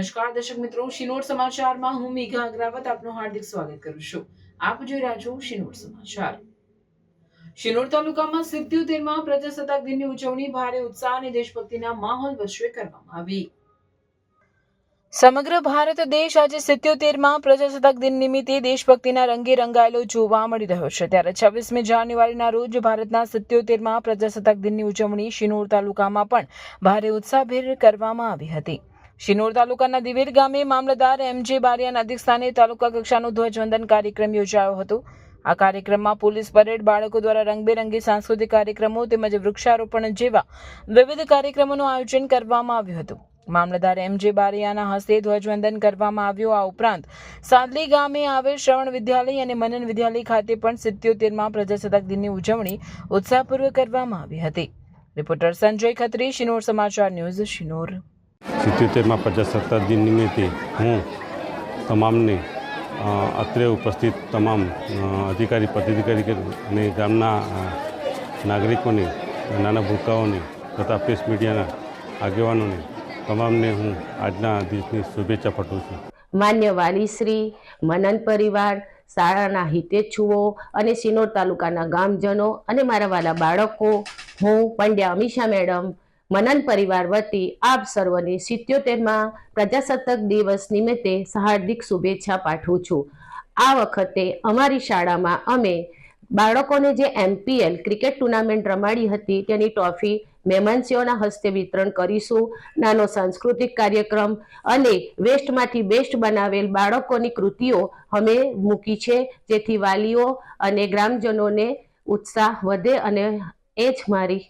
નમસ્કાર, દર્શક મિત્રો. શિનોર સમાચારમાં હું મેઘા અગ્રાવત આપનું હાર્દિક સ્વાગત કરું છું. આપ જોઈ રહ્યા છો શિનોર સમાચાર. શિનોર તાલુકામાં સિત્યોતેરમાં પ્રજાસત્તાક દિનની ઉજવણી ભારે ઉત્સાહ અને દેશભક્તિના માહોલ વચ્ચે કરવામાં આવી. સમગ્ર ભારત દેશ આજે સિત્યોતેરમાં પ્રજાસત્તાક દિન નિમિત્તે દેશભક્તિના રંગે રંગાયેલો જોવા મળી રહ્યો છે. ત્યારે છવ્વીસમી જાન્યુઆરીના રોજ ભારતના સિત્યોતેરમાં પ્રજાસત્તાક દિનની ઉજવણી શિનોર તાલુકામાં પણ ભારે ઉત્સાહભેર કરવામાં આવી હતી. શિનોર તાલુકાના દિવેર ગામે મામલતદાર એમ જે બારિયાના અધ્યક્ષસ્થાને તાલુકા કક્ષાનો ધ્વજવંદન કાર્યક્રમ યોજાયો હતો. આ કાર્યક્રમમાં પોલીસ પરેડ, બાળકો દ્વારા રંગબેરંગી સાંસ્કૃતિક કાર્યક્રમો તેમજ વૃક્ષારોપણ જેવા વિવિધ કાર્યક્રમોનું આયોજન કરવામાં આવ્યું હતું. મામલતદાર એમ જે બારિયાના હસ્તે ધ્વજવંદન કરવામાં આવ્યું. આ ઉપરાંત સાદલી ગામે આવેલ શ્રવણ વિદ્યાલય અને મનન વિદ્યાલય ખાતે પણ સિત્યોતેરમાં પ્રજાસત્તાક દિનની ઉજવણી ઉત્સાહપૂર્વક કરવામાં આવી હતી. રિપોર્ટર સંજય ખત્રી, શિનોર સમાચાર ન્યૂઝ, શિનોર. સિત્યોતેરમાં પ્રજાસત્તાક દિન નિમિત્તે હું તમામને અત્રે ઉપસ્થિત તમામ અધિકારી, પદાધિકારી અને ગામના નાગરિકોને, નાના ભૂલકાઓને તથા પ્રેસ મીડિયાના આગેવાનોને તમામને હું આજના દિવસની શુભેચ્છા પાઠવું છું. માન્ય વાલીશ્રી, મનન પરિવાર, શાળાના હિતેચ્છુઓ અને સિનોર તાલુકાના ગામજનો અને મારા વાલા બાળકો, હું પંડ્યા અમીષા મેડમ મનન પરિવાર વતી આપ સર્વને સિત્યોતેરમાં પ્રજાસત્તાક દિવસ નિમિત્તે હાર્દિક શુભેચ્છા પાઠવું છું. આ વખતે અમારી શાળામાં અમે બાળકોને જે એમપીએલ ક્રિકેટ ટુર્નામેન્ટ રમાડી હતી તેની ટ્રોફી મહેમાનસીઓના હસ્તે વિતરણ કરીશું. નાનો સાંસ્કૃતિક કાર્યક્રમ અને વેસ્ટમાંથી બેસ્ટ બનાવેલ બાળકોની કૃતિઓ અમે મૂકી છે, જેથી વાલીઓ અને ગ્રામજનોને ઉત્સાહ વધે અને એ જ મારી